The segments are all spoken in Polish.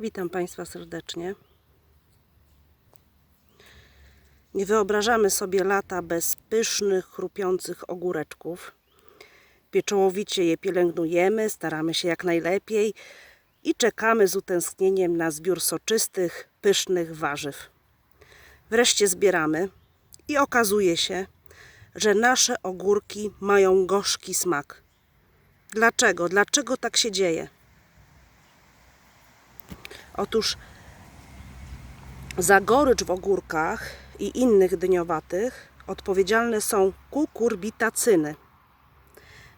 Witam Państwa serdecznie. Nie wyobrażamy sobie lata bez pysznych, chrupiących ogóreczków. Pieczołowicie je pielęgnujemy, staramy się jak najlepiej i czekamy z utęsknieniem na zbiór soczystych, pysznych warzyw. Wreszcie zbieramy i okazuje się, że nasze ogórki mają gorzki smak. Dlaczego? Dlaczego tak się dzieje? Otóż za gorycz w ogórkach i innych dyniowatych odpowiedzialne są kukurbitacyny.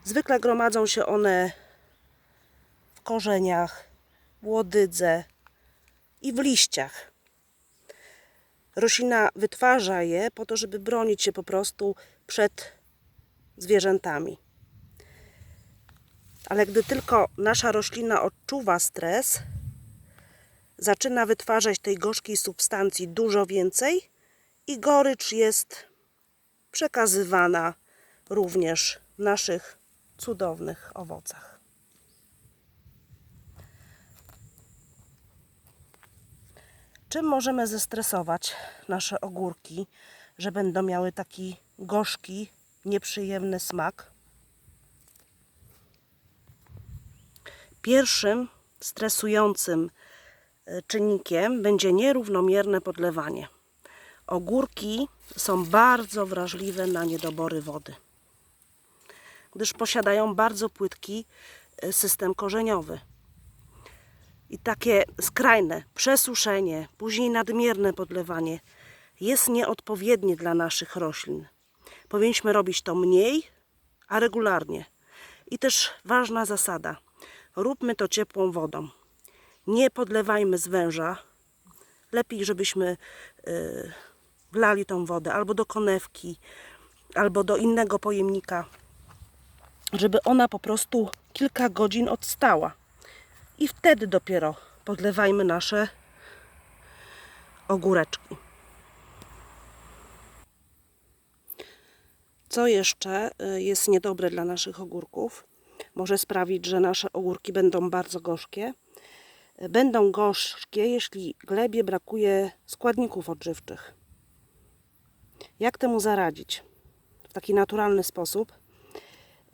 Zwykle gromadzą się one w korzeniach, w łodydze i w liściach. Roślina wytwarza je po to, żeby bronić się po prostu przed zwierzętami. Ale gdy tylko nasza roślina odczuwa stres, zaczyna wytwarzać tej gorzkiej substancji dużo więcej i gorycz jest przekazywana również w naszych cudownych owocach. Czym możemy zestresować nasze ogórki, że będą miały taki gorzki, nieprzyjemny smak? Pierwszym stresującym czynnikiem będzie nierównomierne podlewanie. Ogórki są bardzo wrażliwe na niedobory wody, gdyż posiadają bardzo płytki e, system korzeniowy. I takie skrajne przesuszenie, później nadmierne podlewanie jest nieodpowiednie dla naszych roślin. Powinniśmy robić to mniej, a regularnie. I też ważna zasada: róbmy to ciepłą wodą. Nie podlewajmy z węża. Lepiej, żebyśmy yy, wlali tą wodę albo do konewki, albo do innego pojemnika, żeby ona po prostu kilka godzin odstała. I wtedy dopiero podlewajmy nasze ogóreczki. Co jeszcze y, jest niedobre dla naszych ogórków? Może sprawić, że nasze ogórki będą bardzo gorzkie. Będą gorzkie, jeśli glebie brakuje składników odżywczych. Jak temu zaradzić? W taki naturalny sposób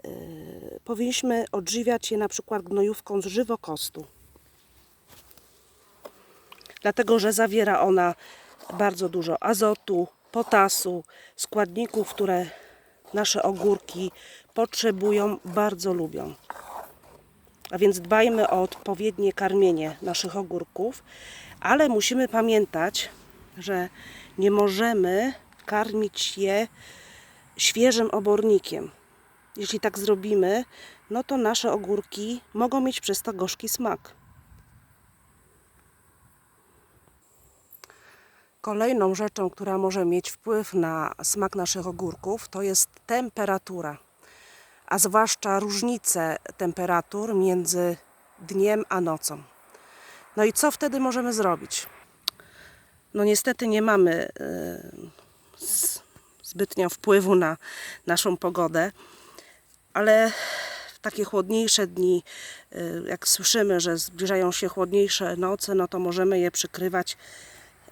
yy, powinniśmy odżywiać je na przykład gnojówką z żywokostu. Dlatego, że zawiera ona bardzo dużo azotu, potasu, składników, które nasze ogórki potrzebują, bardzo lubią. A więc dbajmy o odpowiednie karmienie naszych ogórków, ale musimy pamiętać, że nie możemy karmić je świeżym obornikiem. Jeśli tak zrobimy, no to nasze ogórki mogą mieć przez to gorzki smak. Kolejną rzeczą, która może mieć wpływ na smak naszych ogórków, to jest temperatura, a zwłaszcza różnice temperatur między dniem a nocą. No i co wtedy możemy zrobić? No niestety nie mamy z- zbytnio wpływu na naszą pogodę, ale w takie chłodniejsze dni, yy, jak słyszymy, że zbliżają się chłodniejsze noce, no to możemy je przykrywać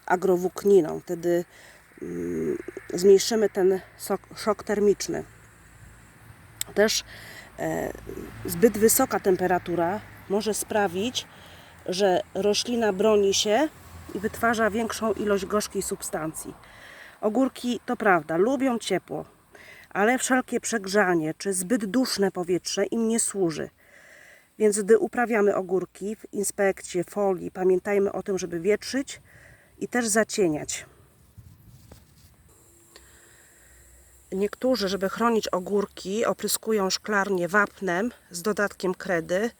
agrowłókniną. Wtedy mm, zmniejszymy ten szok termiczny. Też e, zbyt wysoka temperatura może sprawić, że roślina broni się i wytwarza większą ilość gorzkiej substancji. Ogórki, to prawda, lubią ciepło, ale wszelkie przegrzanie czy zbyt duszne powietrze im nie służy. Więc gdy uprawiamy ogórki w inspekcie folii, pamiętajmy o tym, żeby wietrzyć i też zacieniać. Niektórzy, żeby chronić ogórki, opryskują szklarnię wapnem z dodatkiem kredy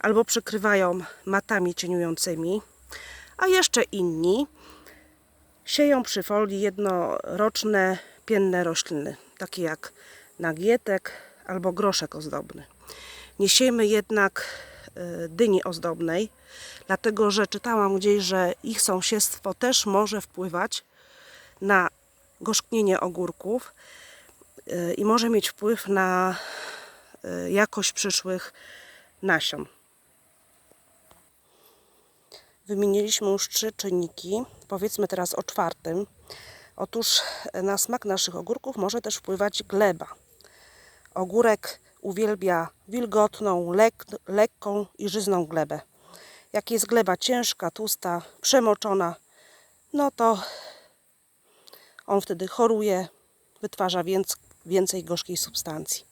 albo przykrywają matami cieniującymi, a jeszcze inni sieją przy folii jednoroczne pienne rośliny, takie jak nagietek albo groszek ozdobny. Nie siejmy jednak y, dyni ozdobnej, dlatego że czytałam gdzieś, że ich sąsiedztwo też może wpływać na gorzknienie ogórków y, i może mieć wpływ na y, jakość przyszłych nasion. Wymieniliśmy już trzy czynniki. Powiedzmy teraz o czwartym. Otóż na smak naszych ogórków może też wpływać gleba. Ogórek uwielbia wilgotną, lek, lekką i żyzną glebę. Jak jest gleba ciężka, tłusta, przemoczona, no to on wtedy choruje, wytwarza więc, więcej gorzkiej substancji.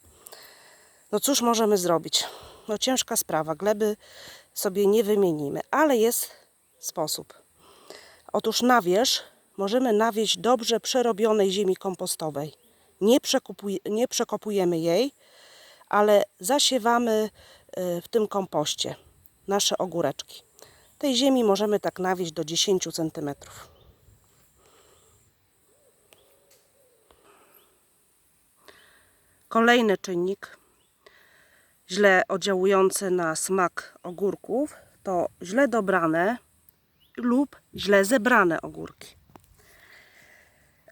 No cóż możemy zrobić? No ciężka sprawa. Gleby sobie nie wymienimy, ale jest sposób. Otóż na wierzch możemy nawieść dobrze przerobionej ziemi kompostowej. Nie, przekupuj, nie przekopujemy jej, ale zasiewamy y, w tym kompoście nasze ogóreczki. Tej ziemi możemy tak nawieść do 10 cm. Kolejny czynnik źle oddziałujący na smak ogórków to źle dobrane lub źle zebrane ogórki.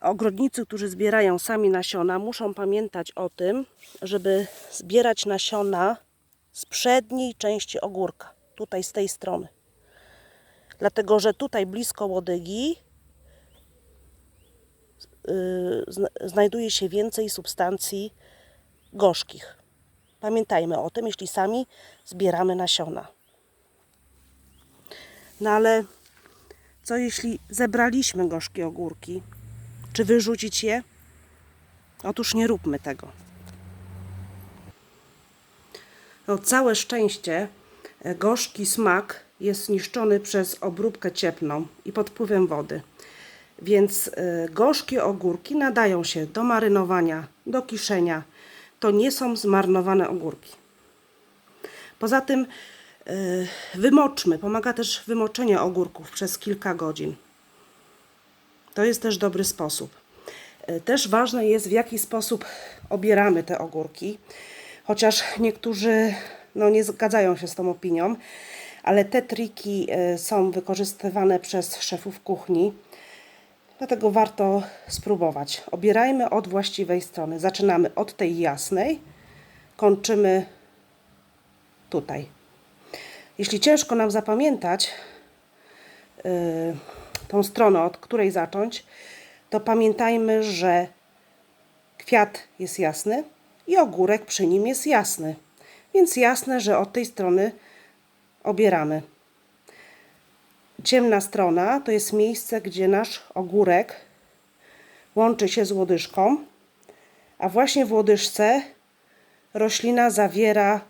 Ogrodnicy, którzy zbierają sami nasiona, muszą pamiętać o tym, żeby zbierać nasiona z przedniej części ogórka, tutaj z tej strony. Dlatego, że tutaj blisko łodygi yy, zna- znajduje się więcej substancji gorzkich. Pamiętajmy o tym, jeśli sami zbieramy nasiona. No ale co jeśli zebraliśmy gorzkie ogórki? Czy wyrzucić je? Otóż nie róbmy tego. No, całe szczęście e, gorzki smak jest niszczony przez obróbkę cieplną i pod wpływem wody. Więc y, gorzkie ogórki nadają się do marynowania, do kiszenia. To nie są zmarnowane ogórki. Poza tym y, wymoczmy. Pomaga też wymoczenie ogórków przez kilka godzin. To jest też dobry sposób. Y, Też ważne jest, w jaki sposób obieramy te ogórki. Chociaż niektórzy no, nie zgadzają się z tą opinią, ale te triki y, są wykorzystywane przez szefów kuchni. Dlatego warto spróbować. Obierajmy od właściwej strony. Zaczynamy od tej jasnej, kończymy tutaj. Jeśli ciężko nam zapamiętać yy, tą stronę, od której zacząć, to pamiętajmy, że kwiat jest jasny i ogórek przy nim jest jasny. Więc jasne, że od tej strony obieramy. Ciemna strona to jest miejsce, gdzie nasz ogórek łączy się z łodyżką, a właśnie w łodyżce roślina zawiera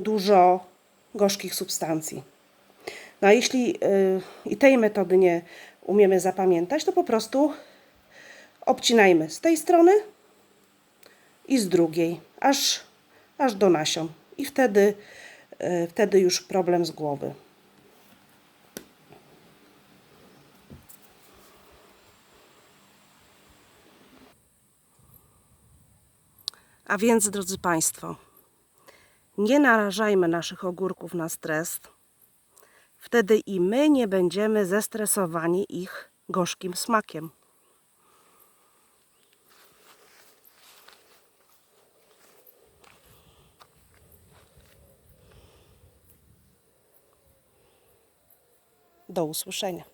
dużo gorzkich substancji. No a jeśli yy, i tej metody nie umiemy zapamiętać, to po prostu obcinajmy z tej strony i z drugiej, aż, aż do nasion. I wtedy, yy, wtedy już problem z głowy. A więc, drodzy Państwo, nie narażajmy naszych ogórków na stres. Wtedy i my nie będziemy zestresowani ich gorzkim smakiem. Do usłyszenia.